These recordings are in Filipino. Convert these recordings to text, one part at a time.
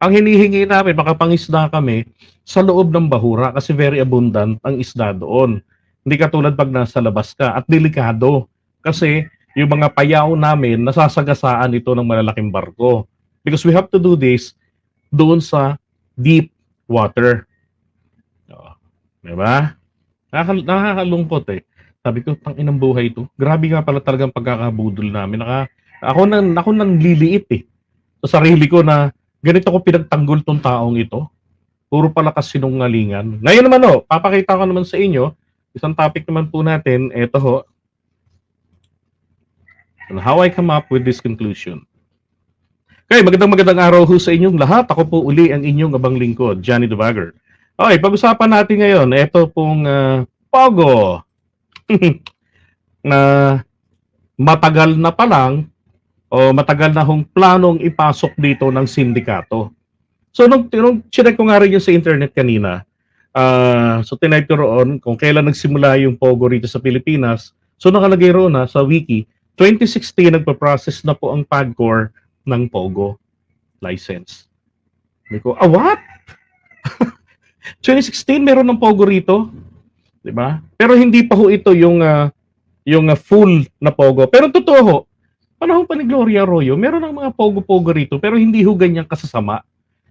ang hinihingi namin, makapangisda kami sa loob ng bahura kasi very abundant ang isda doon. Hindi katulad pag nasa labas ka at delikado kasi yung mga payaw namin nasasagasaan ito ng malalaking barko. Because we have to do this doon sa deep water. Oh, di ba? Nakaka- nakakalungkot eh. Sabi ko, tang inang buhay ito. Grabe nga pala talagang pagkakabudol namin. Naka, ako nang ako nang liliit eh. Sa sarili ko na ganito ko pinagtanggol tong taong ito. Puro pala kasinungalingan. Ngayon naman oh, papakita ko naman sa inyo, isang topic naman po natin, eto ho. And how I come up with this conclusion. Okay, magandang magandang araw ho sa inyong lahat. Ako po uli ang inyong abang lingkod, Johnny Dubagger. Okay, pag-usapan natin ngayon, ito pong ah, Pogo. na matagal na pa lang o matagal na hong planong ipasok dito ng sindikato. So nung, nung chinek ko nga rin yun sa internet kanina, ah so tinaype ko roon kung kailan nagsimula yung Pogo rito sa Pilipinas. So nakalagay roon na sa wiki, 2016 nagpa-process na po ang PAGCOR ng Pogo license. Sabi ko, ah what? 2016 meron ng Pogo rito? 'Di ba? Pero hindi pa ho ito yung ah, yung ah, full na Pogo. Pero totoo ho, panahon pa ni Gloria Arroyo, meron ng mga Pogo-Pogo rito pero hindi ho ganyan kasasama.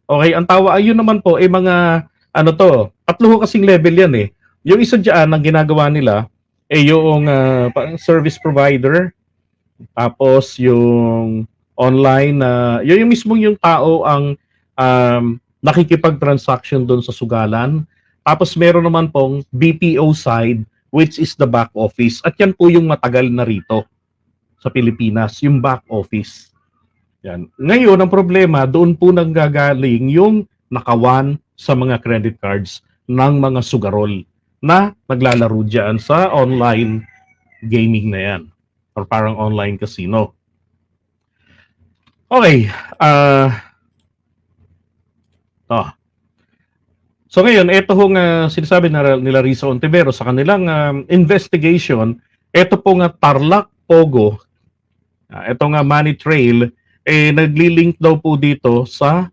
Okay, ang tawa ayun naman po ay mga ano to, tatlo ho kasing level yan eh. Yung isa diyan ang ginagawa nila ay yung parang service provider tapos yung online na yun yung mismong yung tao ang um, nakikipag-transaction doon sa sugalan. Tapos meron naman pong BPO side which is the back office. At yan po yung matagal na rito sa Pilipinas, yung back office. Yan. Ngayon, ang problema, doon po nanggagaling yung nakawan sa mga credit cards ng mga sugarol na naglalaro dyan sa online gaming na yan or parang online casino. Okay. ah to. So ngayon, ito hong ah, sinasabi na nila Risa Ontivero sa kanilang um, investigation, ito po nga Tarlac Pogo, ah, ito nga Money Trail, eh nagli-link daw po dito sa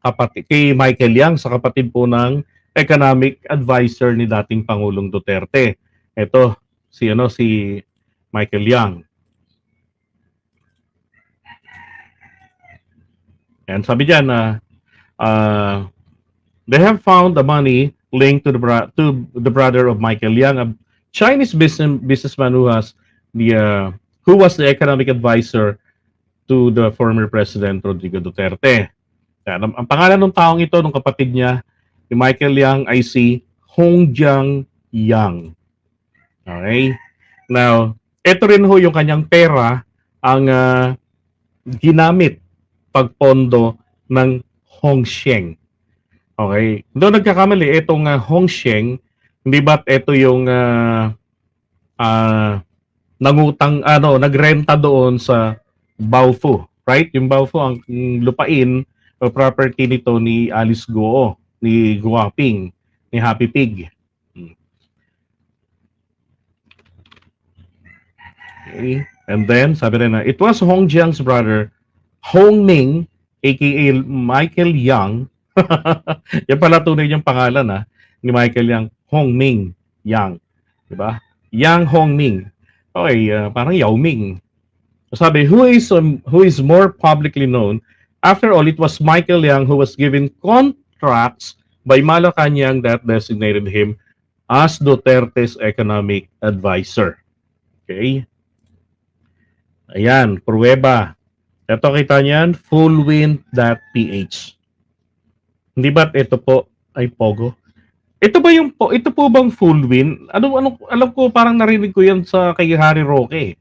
kapatid, kay Michael Yang, sa kapatid po ng economic advisor ni dating Pangulong Duterte. Ito, si ano si Michael Yang. And sabi diyan na uh, they have found the money linked to the bro- to the brother of Michael Yang, a Chinese business businessman who has the uh, who was the economic advisor to the former president Rodrigo Duterte. Yan, ang, ang pangalan ng taong ito, ng kapatid niya, ni Michael Yang ay si Hongjiang Yang. Okay? Now, ito rin ho yung kanyang pera ang ah, ginamit pagpondo ng Hongsheng. Okay? Doon nagkakamali, itong uh, Hongsheng, hindi ba't ito yung ah, ah, nangutang, ano, nagrenta doon sa Baofu, right? Yung Baofu, ang lupain o property nito ni Alice Goo, ni Guaping, ni Happy Pig. Okay. And then, sabi rin na, it was Hong Jiang's brother, Hong Ming, aka Michael Yang. Yan pala tunay niyang pangalan ha, ni Michael Yang, Hong Ming Yang. Diba? Yang Hong Ming. Okay, ah, parang Yao Ming. Sabi, who is um, who is more publicly known? After all, it was Michael Yang who was given contracts by Malacanang that designated him as Duterte's economic advisor. Okay? Ayan, pruweba. Ito kita niyan, fullwind.ph. Hindi ba't ito po ay Pogo? Ito ba yung po, ito po bang full win? Ano ano alam ko parang narinig ko 'yan sa kay Harry Roque.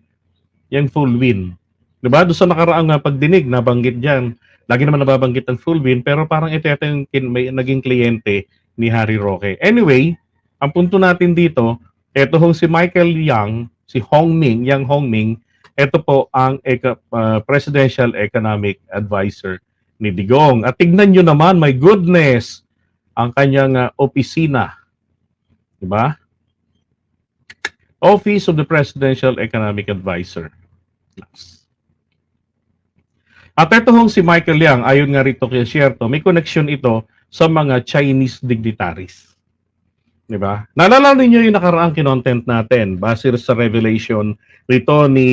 Yung full win. 'Di ba? Doon sa nakaraang ah, pagdinig nabanggit diyan. Lagi naman nababanggit ang full win pero parang ito ito yung kin- may naging kliyente ni Harry Roque. Anyway, ang punto natin dito, ito hong si Michael Yang, si Hong Ming, Yang Hong Ming, ito po ang eco- ah, Presidential Economic Advisor ni Digong. At tignan nyo naman, my goodness, ang kanyang ah, opisina. Di ba? Office of the Presidential Economic Advisor. At ito hong si Michael Yang, ayon nga rito kay Sierto, may connection ito sa mga Chinese dignitaries. Di ba? Naalala ninyo yung nakaraang kinontent natin base sa revelation rito ni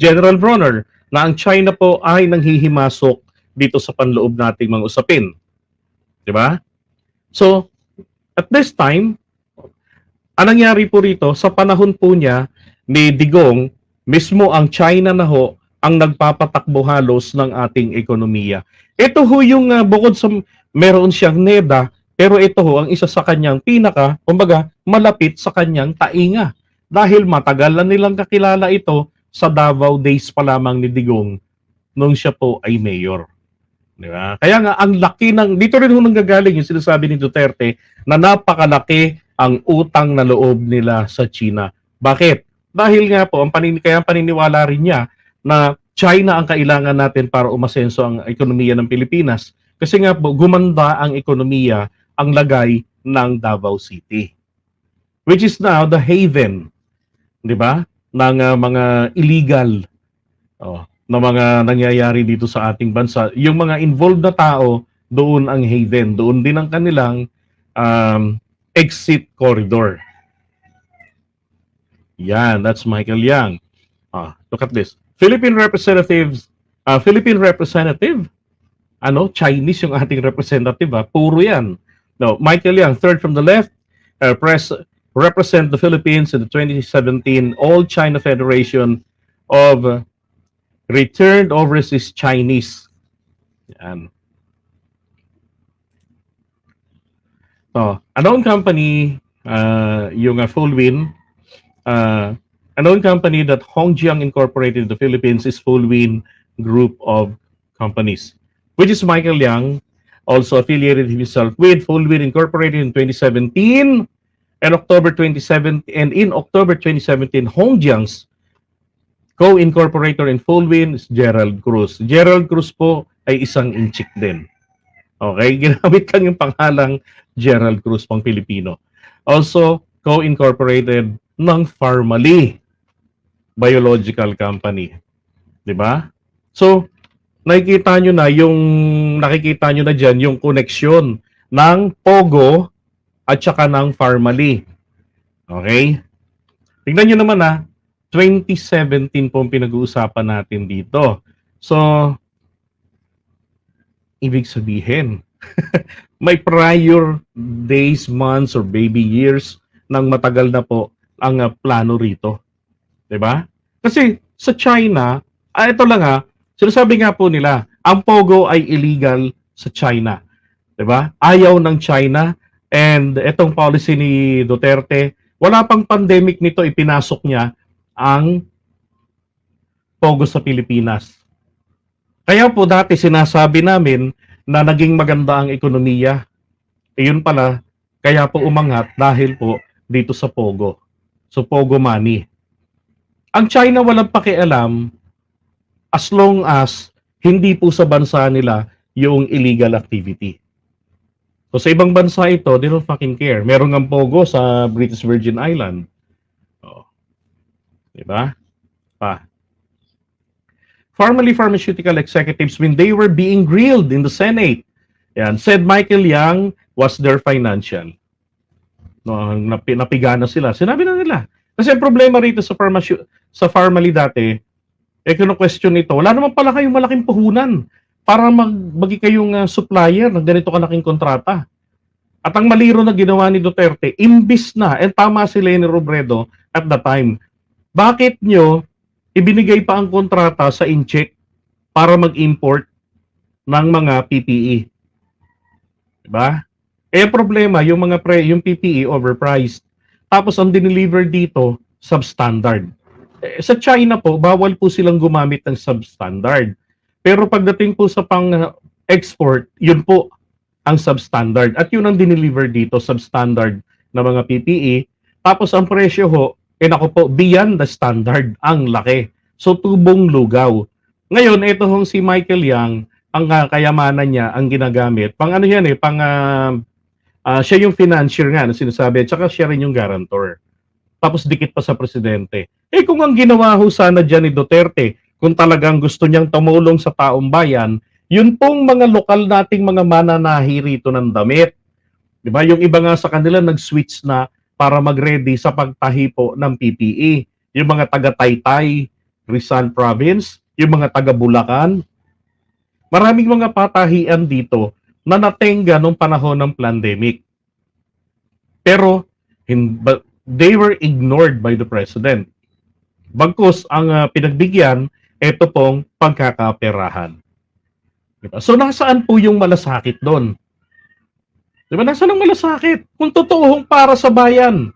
General Bronner na ang China po ay nanghihimasok dito sa panloob nating mga usapin. Di ba? So, at this time, ang nangyari po rito, sa panahon po niya ni Digong, mismo ang China na ho ang nagpapatakbo halos ng ating ekonomiya. Ito ho yung uh, bukod sa meron siyang NEDA, pero ito ho ang isa sa kanyang pinaka, kumbaga, malapit sa kanyang tainga. Dahil matagal na nilang kakilala ito sa Davao days pa lamang ni Digong nung siya po ay mayor. Di ba? Kaya nga, ang laki ng, dito rin ho nanggagaling yung sinasabi ni Duterte na napakalaki ang utang na loob nila sa China. Bakit? Dahil nga po, ang panin, kaya ang paniniwala rin niya na China ang kailangan natin para umasenso ang ekonomiya ng Pilipinas. Kasi nga po, gumanda ang ekonomiya ang lagay ng Davao City. Which is now the haven, di ba? Ng uh, mga illegal oh, na mga nangyayari dito sa ating bansa. Yung mga involved na tao, doon ang haven. Doon din ang kanilang um, exit corridor. Yan, that's Michael Yang. Ah, look at this. Philippine representatives, uh, Philippine representative, ano, Chinese yung ating representative, ah, puro yan. No, Michael Yang, third from the left, uh, press, represent the Philippines in the 2017 All China Federation of Returned Overseas Chinese. Yan. So, a company, uh, yung uh, Fullwin, uh, a company that Hongjiang incorporated in the Philippines is Fullwin Group of Companies, which is Michael Yang, also affiliated himself with Fullwin Incorporated in 2017 and October 27 and in October 2017, Hongjiang's co-incorporator in Fullwin is Gerald Cruz. Gerald Cruz po ay isang inchik din. Okay, ginamit lang yung pangalang Gerald Cruz pang Pilipino. Also, co-incorporated ng Pharmally Biological Company. 'Di ba? So, nakikita nyo na yung nakikita nyo na diyan yung koneksyon ng Pogo at saka ng Pharmally. Okay? Tingnan nyo naman ah, 2017 po ang pinag-uusapan natin dito. So, ibig sabihin, may prior days, months, or baby years nang matagal na po ang uh, plano rito. ba? Kasi sa China, ah, ito lang ha, sinasabi nga po nila, ang Pogo ay illegal sa China. ba? Ayaw ng China and itong policy ni Duterte, wala pang pandemic nito ipinasok niya ang Pogo sa Pilipinas. Kaya po dati sinasabi namin na naging maganda ang ekonomiya. Iyon pala, kaya po umangat dahil po dito sa Pogo. So Pogo money. Ang China walang pakialam as long as hindi po sa bansa nila yung illegal activity. So sa ibang bansa ito, they don't fucking care. Meron ng Pogo sa British Virgin Island. Oh. Diba? Pa. Formerly pharmaceutical executives when they were being grilled in the Senate. Yan, said Michael Yang was their financial. No, napi, napiga na sila. Sinabi na nila. Kasi ang problema rito sa pharmacy, sa Pharmally dati, eh kung question ito, wala naman pala kayong malaking puhunan para mag, magi kayong uh, supplier ng ganito kalaking kontrata. At ang maliro na ginawa ni Duterte, imbis na, and tama si Leni Robredo at the time, bakit nyo ibinigay pa ang kontrata sa Incheck para mag-import ng mga PPE? Diba? Eh problema, yung mga pre, yung PPE overpriced. Tapos ang dineliver dito, substandard. Eh, sa China po, bawal po silang gumamit ng substandard. Pero pagdating po sa pang-export, yun po ang substandard. At yun ang dineliver dito, substandard na mga PPE. Tapos ang presyo ho, eh nako po, beyond the standard, ang laki. So tubong lugaw. Ngayon, ito hong si Michael Yang, ang uh, kayamanan niya, ang ginagamit. Pang ano yan eh, pang uh, uh, siya yung financier nga, na sinasabi, at saka siya rin yung guarantor. Tapos dikit pa sa presidente. Eh kung ang ginawa ho sana dyan ni Duterte, kung talagang gusto niyang tumulong sa taong bayan, yun pong mga lokal nating mga mananahi rito ng damit. 'Di ba? Yung iba nga sa kanila nag-switch na para mag-ready sa pagtahi po ng PPE. Yung mga taga Taytay, Rizal Province, yung mga taga Bulacan. Maraming mga patahian dito na natenga nung panahon ng pandemic. Pero they were ignored by the president. Bagkus ang ah, pinagbigyan ito pong pagkakaperahan. Diba? So nasaan po yung malasakit doon? Diba? Nasaan ang malasakit? Kung totoong para sa bayan.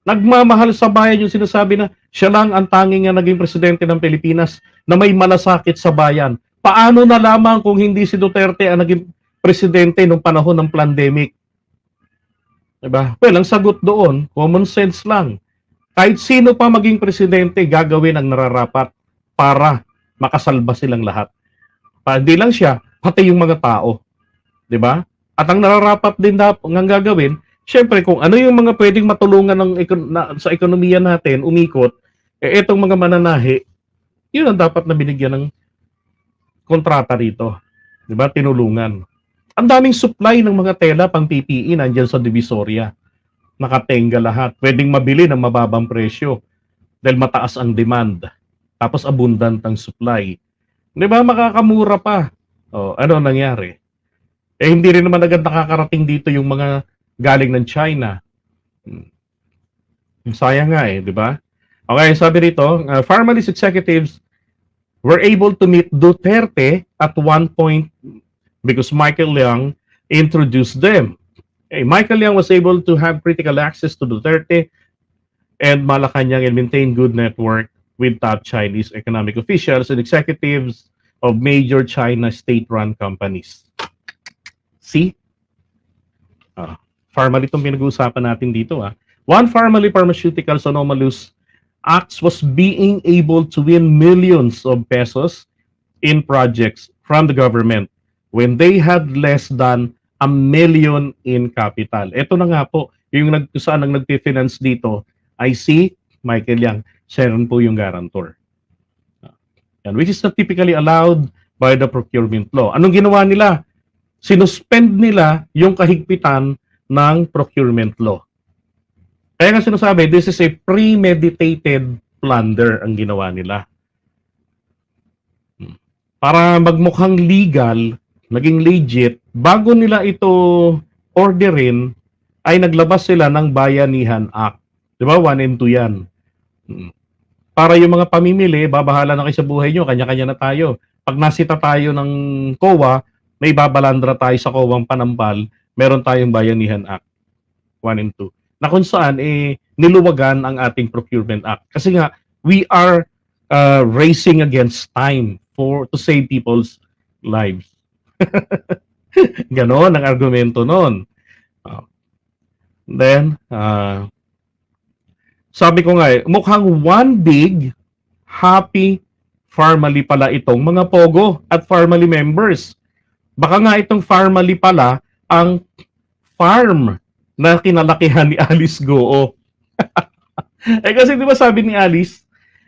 Nagmamahal sa bayan yung sinasabi na siya lang ang tanging nga naging presidente ng Pilipinas na may malasakit sa bayan. Paano na lamang kung hindi si Duterte ang naging presidente nung panahon ng pandemic? Diba? Well, ang sagot doon, common sense lang. Kahit sino pa maging presidente, gagawin ang nararapat para makasalba silang lahat. Pa, hindi lang siya, pati yung mga tao. 'Di ba? At ang nararapat din na ang gagawin, syempre kung ano yung mga pwedeng matulungan ng na, sa ekonomiya natin, umikot, eh etong mga mananahi, yun ang dapat na binigyan ng kontrata rito. 'Di ba? Tinulungan. Ang daming supply ng mga tela pang PPE nandiyan sa Divisoria. Nakatenga lahat. Pwedeng mabili ng mababang presyo dahil mataas ang demand. Tapos abundant ang supply. 'Di ba? Makakamura pa. Oh, ano ang nangyari? Eh hindi rin naman agad nakakarating dito yung mga galing ng China. Hmm. Sayang nga eh, 'di ba? Okay, sabi rito, uh, Pharmalist executives were able to meet Duterte at one point because Michael Young introduced them. Okay, Michael Young was able to have critical access to Duterte and Malacanang and maintain good network with top Chinese economic officials and executives of major China state-run companies. See? Ah, Pharmaly itong pinag-uusapan natin dito. Ah. One Pharmaly Pharmaceuticals anomalous acts was being able to win millions of pesos in projects from the government when they had less than a million in capital. Ito na nga po, yung nag, saan ang nagpi-finance dito ay si Michael Yang. Siya po yung guarantor. And which is not typically allowed by the procurement law. Anong ginawa nila? Sinuspend nila yung kahigpitan ng procurement law. Kaya nga sinasabi, this is a premeditated plunder ang ginawa nila. Hmm. Para magmukhang legal, naging legit, bago nila ito orderin, ay naglabas sila ng Bayanihan Act. Di ba? One and two yan. Hmm. Para yung mga pamimili, babahala na kayo sa buhay nyo, kanya-kanya na tayo. Pag nasita tayo ng COA, may babalandra tayo sa COA panampal, meron tayong Bayanihan Act. One and two. Na kung saan, eh, niluwagan ang ating Procurement Act. Kasi nga, we are uh, racing against time for to save people's lives. Ganon ang argumento nun. Uh, then, uh, sabi ko nga eh, mukhang one big happy Farmally pala itong mga Pogo at Farmally members. Baka nga itong Farmally pala ang farm na kinalakihan ni Alice Goo. eh kasi di ba sabi ni Alice,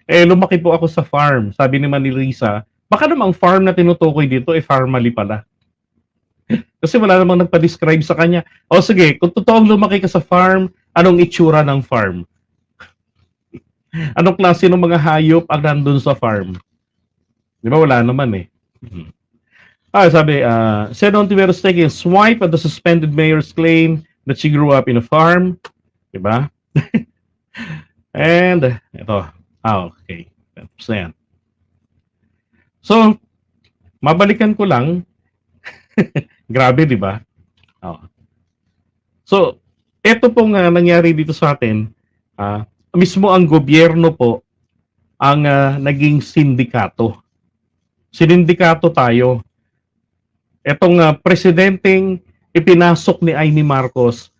eh lumaki po ako sa farm. Sabi ni Manilisa, baka namang farm na tinutukoy dito eh Farmally pala. kasi wala namang nagpa-describe sa kanya. O sige, kung totoong lumaki ka sa farm, anong itsura ng farm? Anong klase ng mga hayop ang nandun sa farm? Di ba wala naman eh. Ah, sabi, uh, said on Tiveros taking a swipe at the suspended mayor's claim that she grew up in a farm. Di ba? And, ito. Ah, okay. Tapos na yan. So, mabalikan ko lang. Grabe, di ba? Oh. So, ito pong uh, nangyari dito sa atin, ah, mismo ang gobyerno po ang ah, naging sindikato. Sinindikato tayo. Etong ah, presidenteng ipinasok ni Amy Marcos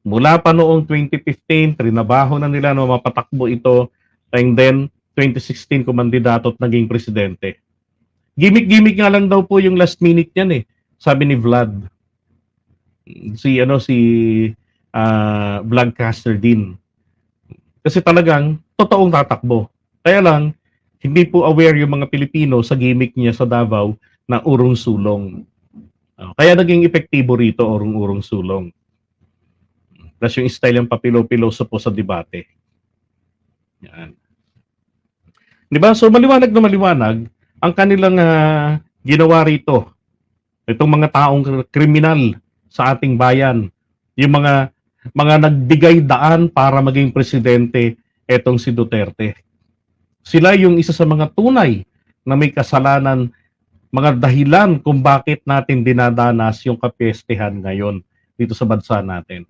mula pa noong 2015, trinabaho na nila na mapatakbo ito and then 2016 kumandidato at naging presidente. Gimik-gimik nga lang daw po yung last minute niyan eh. Sabi ni Vlad. Si ano si ah, vlogcaster din. Kasi talagang totoong tatakbo. Kaya lang hindi po aware yung mga Pilipino sa gimmick niya sa Davao na urong sulong. Oh, kaya naging epektibo rito urong-urong sulong. Plus yung style yung papilo-piloso po sa debate. Yan. Di ba? So maliwanag na maliwanag ang kanilang ah, ginawa rito. Itong mga taong kriminal sa ating bayan. Yung mga mga nagbigay daan para maging presidente etong si Duterte. Sila yung isa sa mga tunay na may kasalanan, mga dahilan kung bakit natin dinadanas yung kapestehan ngayon dito sa bansa natin.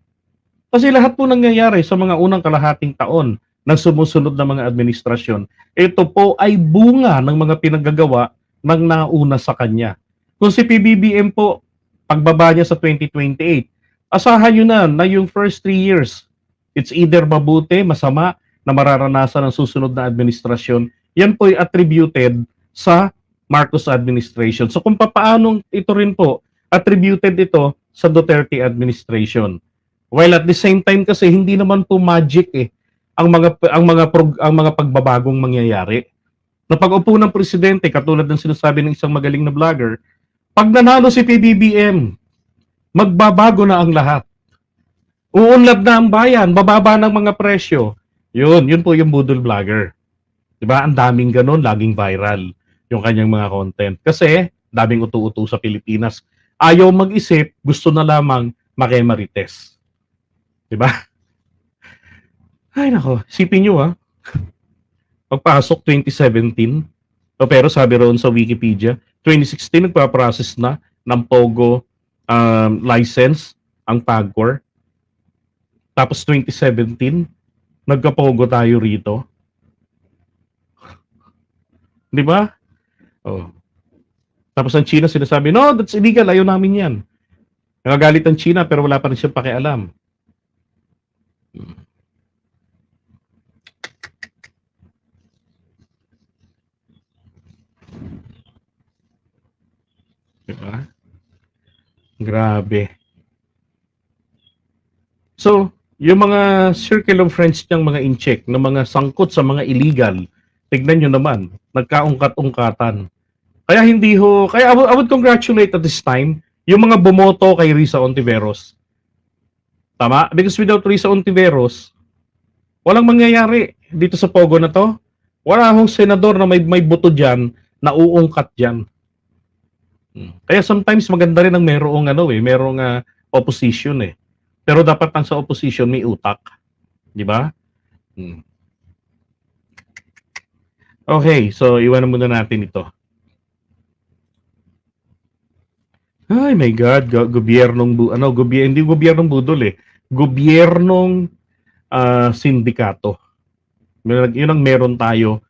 Kasi lahat po nangyayari sa mga unang kalahating taon ng sumusunod na mga administrasyon, ito po ay bunga ng mga pinagagawa ng nauna sa kanya. Kung si PBBM po, pagbaba niya sa 2028, asahan nyo na na yung first three years, it's either mabuti, masama, na mararanasan ng susunod na administrasyon, yan po ay attributed sa Marcos administration. So kung papaanong ito rin po, attributed ito sa Duterte administration. While at the same time kasi hindi naman po magic eh ang mga ang mga prog, ang mga pagbabagong mangyayari. Na pag-upo ng presidente katulad ng sinasabi ng isang magaling na vlogger, pag nanalo si PBBM, magbabago na ang lahat. Uunlad na ang bayan, bababa ng mga presyo. Yun, yun po yung budol vlogger. 'Di ba? Ang daming ganun, laging viral yung kanyang mga content. Kasi daming utu-utu sa Pilipinas. Ayaw mag-isip, gusto na lamang makemarites. 'Di ba? Ay nako, sipin nyo ha. Pagpasok 2017, o pero sabi roon sa Wikipedia, 2016 nagpa-process na ng Pogo um, license ang Pagcor. Tapos 2017, nagka-Pogo tayo rito. Di ba? Oh. Tapos ang China sinasabi, no, that's illegal, ayaw namin yan. Nagagalit ang China pero wala pa rin siyang pakialam. Diba? Grabe. So, yung mga circle of friends niyang mga in-check, na mga sangkot sa mga illegal, tignan nyo naman, nagkaungkat-ungkatan. Kaya hindi ho, kaya I would, I would congratulate at this time yung mga bumoto kay Risa Ontiveros. Tama? Because without Risa Ontiveros, walang mangyayari dito sa Pogo na to. Wala hong senador na may, may buto dyan na uungkat dyan. Hmm. Kaya sometimes maganda rin ang merong ano eh, merong ah, opposition eh. Pero dapat ang sa opposition may utak. Di ba? Hmm. Okay, so iwanan muna natin ito. Ay my God, go- gobyernong bu ano, goby hindi gobyernong budol eh. Gobyernong ah, sindikato. Yun ang meron tayo